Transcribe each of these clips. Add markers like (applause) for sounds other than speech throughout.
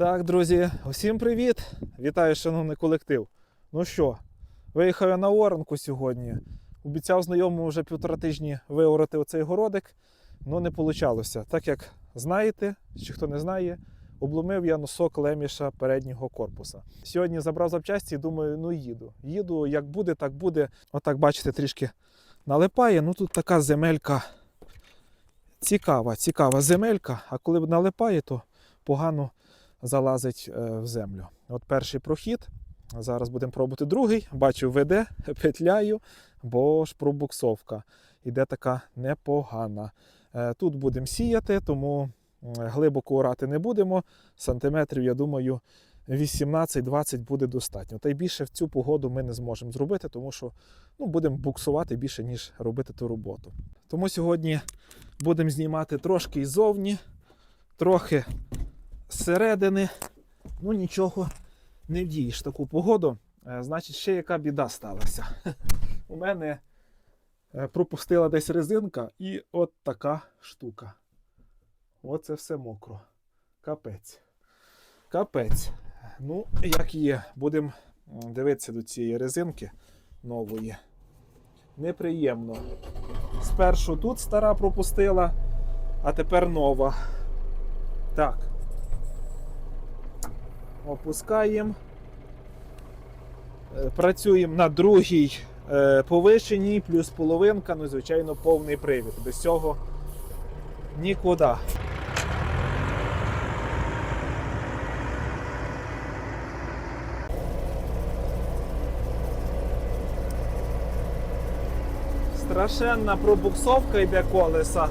Так, друзі, усім привіт! Вітаю, шановний колектив. Ну що, виїхав я на оранку сьогодні. Обіцяв знайомому вже півтора тижні виорати оцей городик, але не вийшло. Так як знаєте, чи хто не знає, обломив я носок леміша переднього корпуса. Сьогодні забрав запчасті і думаю, ну їду. Їду, як буде, так буде. Отак, бачите, трішки налипає. Ну тут така земелька цікава, цікава земелька, а коли налипає, то погано залазить е, в землю. От перший прохід. Зараз будемо пробувати другий. Бачу, веде, (laughs) петляю, бо ж пробуксовка. Іде така непогана. Е, Тут будемо сіяти, тому глибоко орати не будемо. Сантиметрів, я думаю, 18-20 буде достатньо. Та й більше в цю погоду ми не зможемо зробити, тому що ну, будемо буксувати більше, ніж робити ту роботу. Тому сьогодні будемо знімати трошки іззовні, трохи зсередини. Ну нічого не вдієш таку погоду. Е, Значить, ще яка біда сталася. (laughs) У мене е, пропустила десь резинка і от така штука. Оце все мокро. Капець. Капець. Ну, як є, будемо дивитися до цієї резинки нової. Неприємно. Спершу тут стара пропустила, а тепер нова. Так. Опускаємо. Е, Працюємо на другій е, повишеній, плюс половинка, ну, звичайно, повний привід. Без цього нікуди. Страшенна пробуксовка йде колеса.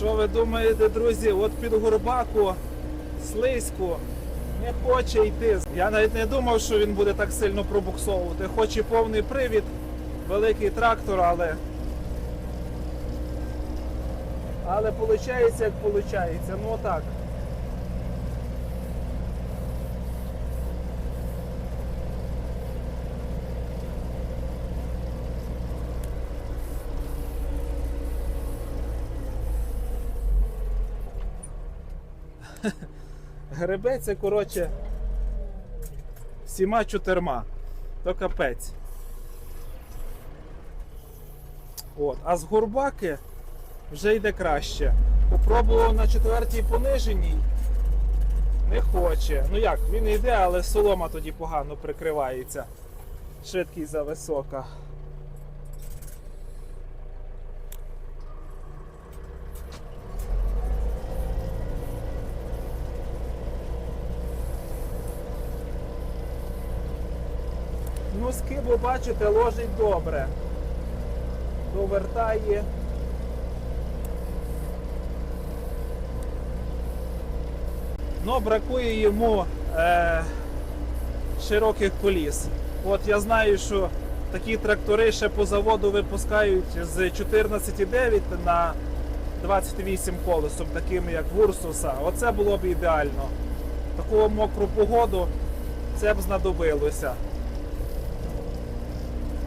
Що ви думаєте, друзі? От під горбаку слизько не хоче йти. Я навіть не думав, що він буде так сильно пробуксовувати. Хоч і повний привід, великий трактор, але. Але виходить, як виходить. Ну так. (laughs) Гребеться, коротше, всіма чотирма. То капець. От. А з горбаки вже йде краще. Попробував на четвертій пониженій. Не хоче. Ну як, він йде, але солома тоді погано прикривається. Швидкість зависока. Ну, скибу, бачите, ложить добре. Довертає. Ну, бракує йому е, широких коліс. От я знаю, що такі трактори ще по заводу випускають з 14,9 на 28 колесом, такими як в Урсуса. Оце було б ідеально. Таку мокру погоду це б знадобилося.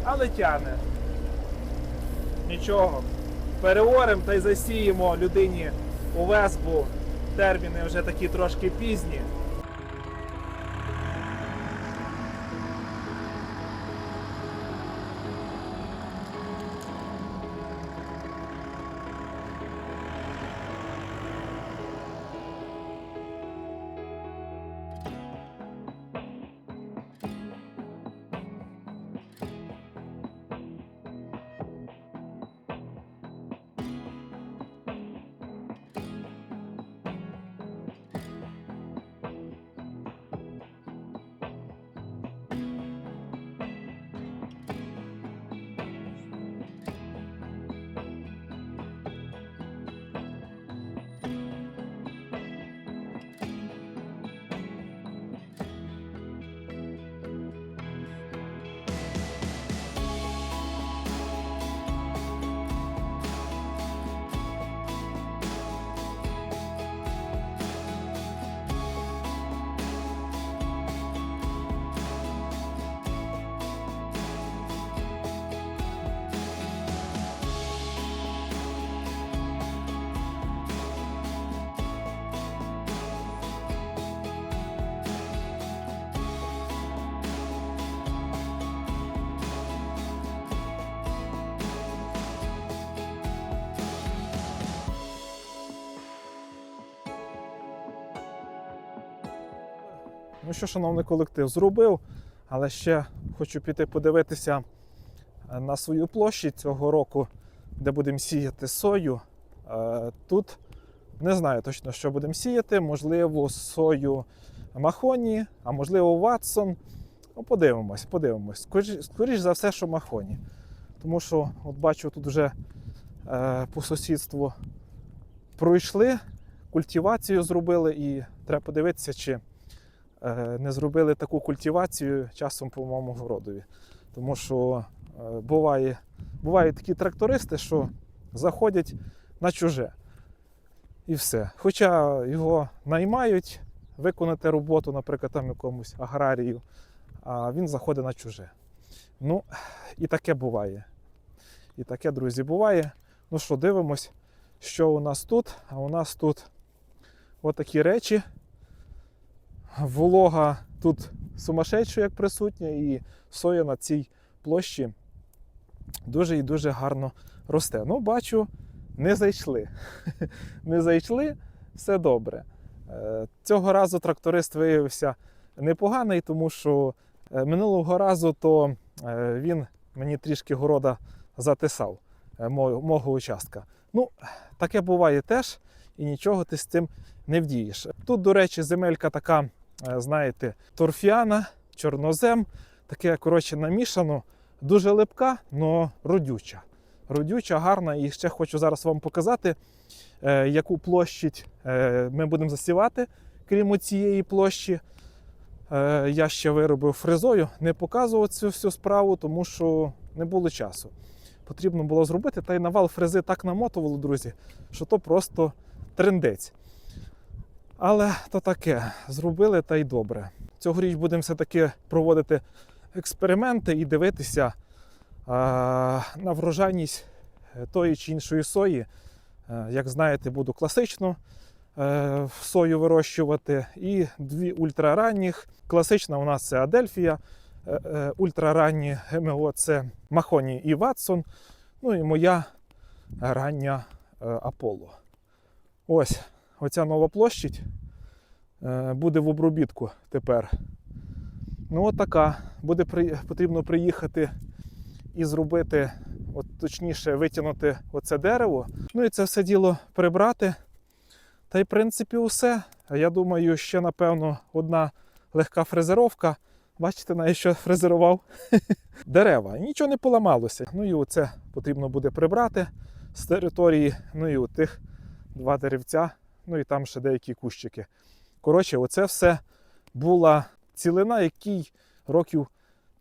Але тяне. Нічого. Переоримо та й засіємо людині у весбу. Терміни вже такі трошки пізні. Ну що, шановний колектив, зробив, але ще хочу піти подивитися е, на свою площу цього року, де будемо сіяти сою. Е, Тут не знаю точно, що будемо сіяти. Можливо, сою Махоні, а можливо, Ватсон. Ну, подивимось, подивимось. Скоріш, скоріш за все, що Махоні. Тому що, от бачу, тут вже е, по сусідству пройшли, культивацію зробили, і треба подивитися, чи не зробили таку культивацію часом по моєму городові. Тому що е, буває, бувають такі трактористи, що заходять на чуже. І все. Хоча його наймають виконати роботу, наприклад, там якомусь аграрію, а він заходить на чуже. Ну, і таке буває. І таке, друзі, буває. Ну що, дивимось, що у нас тут. А у нас тут отакі речі. Волога тут сумасшедша, як присутня, і соя на цій площі дуже і дуже гарно росте. Ну, бачу, не зайшли. (laughs) не зайшли, все добре. Е, Цього разу тракторист виявився непоганий, тому що е, минулого разу то е, він мені трішки города затисав мого участка. Ну, таке буває теж, і нічого ти з цим не вдієш. Тут, до речі, земелька така, знаєте, торфяна, чорнозем, таке, коротше, намішано, дуже липка, але родюча. Родюча, гарна. І ще хочу зараз вам показати, е, яку площадь е, ми будемо засівати, крім цієї площі. Е, я ще виробив фрезою, не показував цю всю справу, тому що не було часу. Потрібно було зробити, та й навал фрези так намотувало, друзі, що то просто трендець. Але то таке, зробили та й добре. Цьогоріч будемо все-таки проводити експерименти і дивитися на врожайність е, тої чи іншої сої. Е, Як знаєте, буду класичну е, сою вирощувати і дві ультраранніх. Класична у нас це Адельфія, ультраранні ГМО це Махоні і Ватсон. Ну і моя рання Аполло. Ось оця нова площадь е, буде в обробітку тепер. Ну, от така. Буде при... потрібно приїхати і зробити, от точніше, витягнути оце дерево. Ну і це все діло прибрати. Та й в принципі усе. Я думаю, ще напевно одна легка фрезеровка. Бачите, навіть що фрезерував (laughs) дерева. Нічого не поламалося. Ну і оце потрібно буде прибрати з території. Ну і тих два деревця, ну і там ще деякі кущики. Коротше, оце все була цілина, якій років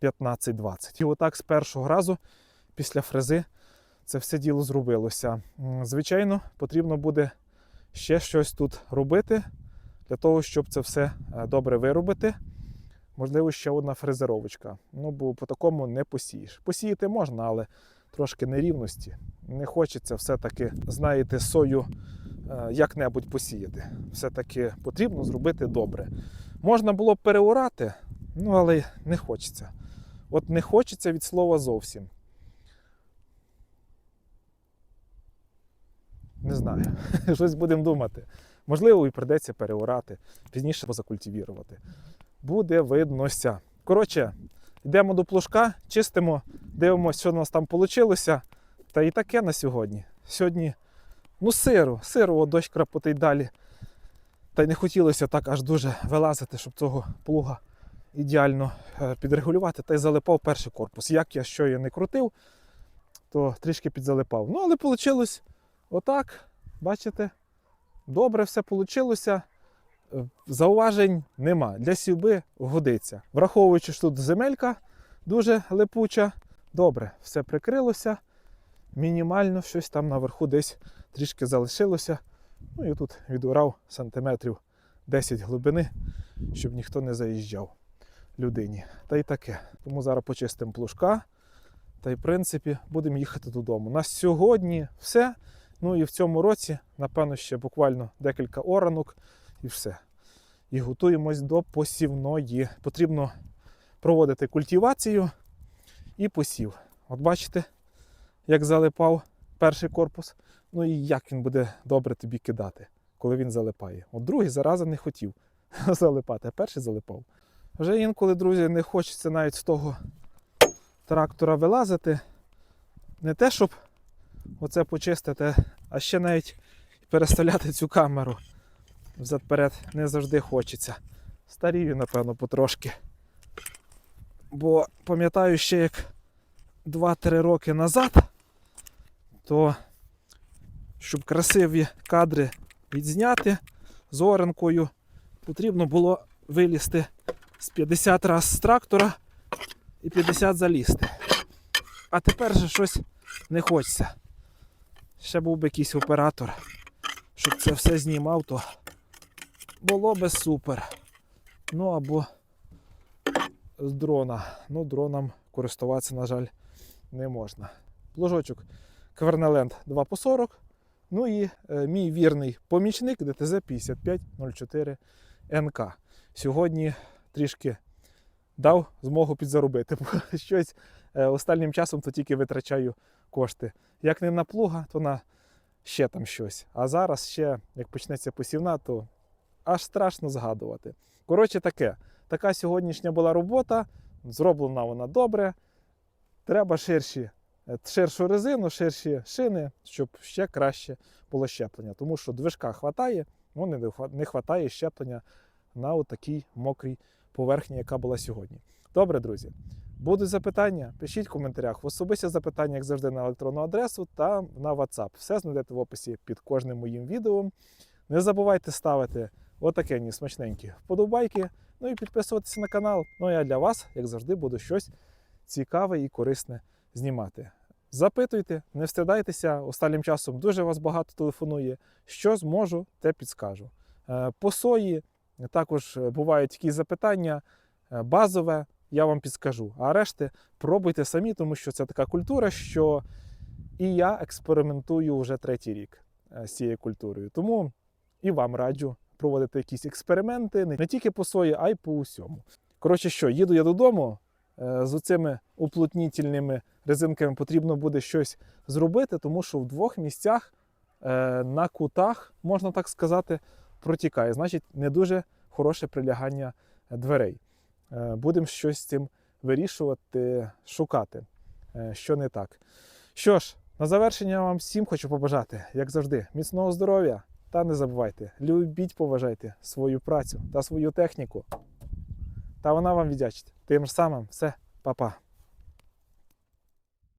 15-20. І отак з першого разу після фрези це все діло зробилося. Звичайно, потрібно буде ще щось тут робити для того, щоб це все е, добре виробити. Можливо, ще одна фрезеровочка. Ну, бо по такому не посієш. Посіяти можна, але трошки нерівності. Не хочеться все-таки, знаєте, сою як-небудь посіяти. Все-таки потрібно зробити добре. Можна було б переорати, ну але не хочеться. От не хочеться від слова зовсім. Не знаю. (laughs) Щось будемо думати. Можливо, і придеться переорати, пізніше позакультивірувати. Буде виднося. Коротше, йдемо до плужка, чистимо, дивимося, що у нас там вийшло. Та і таке на сьогодні. Сьогодні, ну, сиру, сиру, от дощ крапотить далі. Та й не хотілося так аж дуже вилазити, щоб цього плуга ідеально е, підрегулювати. Та й залипав перший корпус. Як я що я не крутив, то трішки підзалипав. Ну, але вийшло отак. Бачите? Добре все вийшло. Зауважень нема. Для сівби годиться. Враховуючи, що тут земелька дуже липуча. Добре, все прикрилося. Мінімально щось там наверху десь трішки залишилося. Ну і тут відурав сантиметрів 10 глибини, щоб ніхто не заїжджав людині. Та й таке. Тому зараз почистимо плужка. Та й в принципі будемо їхати додому. На сьогодні все. Ну і в цьому році, напевно, ще буквально декілька оранок і все. І готуємось до посівної. Потрібно проводити культивацію і посів. От бачите, як залипав перший корпус. Ну і як він буде добре тобі кидати, коли він залипає. От другий зараза не хотів. (laughs) залипати. а Перший залипав. Вже інколи, друзі, не хочеться навіть з того трактора вилазити. Не те, щоб оце почистити, а ще навіть переставляти цю камеру взад-перед не завжди хочеться. Старію, напевно, потрошки. Бо пам'ятаю ще як 2-3 роки назад, то щоб красиві кадри відзняти з оренкою, потрібно було вилізти з 50 раз з трактора і 50 залізти. А тепер же щось не хочеться. Ще був би якийсь оператор, щоб це все знімав, то було би супер. Ну або з дрона. Ну, дроном користуватися, на жаль, не можна. Плужочок Квернеленд 2 по 40. Ну і е, мій вірний помічник ДТЗ 5504 НК. Сьогодні трішки дав змогу підзаробити, бо (laughs) щось е, останнім часом то тільки витрачаю кошти. Як не на плуга, то на ще там щось. А зараз ще, як почнеться посівна, то аж страшно згадувати. Коротше, таке. Така сьогоднішня була робота. Зроблена вона добре. Треба ширші, ширшу резину, ширші шини, щоб ще краще було щеплення. Тому що движка хватає, ну не хватає щеплення на такій мокрій поверхні, яка була сьогодні. Добре, друзі. Будуть запитання, пишіть в коментарях. В особисті запитання, як завжди, на електронну адресу та на WhatsApp. Все знайдете в описі під кожним моїм відео. Не забувайте ставити отаке ні смачненькі вподобайки. Ну і підписуватися на канал. Ну а я для вас, як завжди, буду щось цікаве і корисне знімати. Запитуйте, не встидайтеся. Останнім часом дуже вас багато телефонує. Що зможу, те підскажу. Е, По сої також бувають якісь запитання е, базове, я вам підскажу. А решти пробуйте самі, тому що це така культура, що і я експериментую вже третій рік е, з цією культурою. Тому і вам раджу проводити якісь експерименти не тільки по сої, а й по усьому. Коротше, що, їду я додому. Е, З оцими уплотнітельними резинками потрібно буде щось зробити, тому що в двох місцях е, на кутах, можна так сказати, протікає. Значить, не дуже хороше прилягання дверей. Е, Будемо щось з цим вирішувати, шукати, що не так. Що ж, на завершення вам всім хочу побажати, як завжди, міцного здоров'я. Та не забувайте, любіть, поважайте свою працю та свою техніку. Та вона вам віддячить. Тим ж самим все, па-па.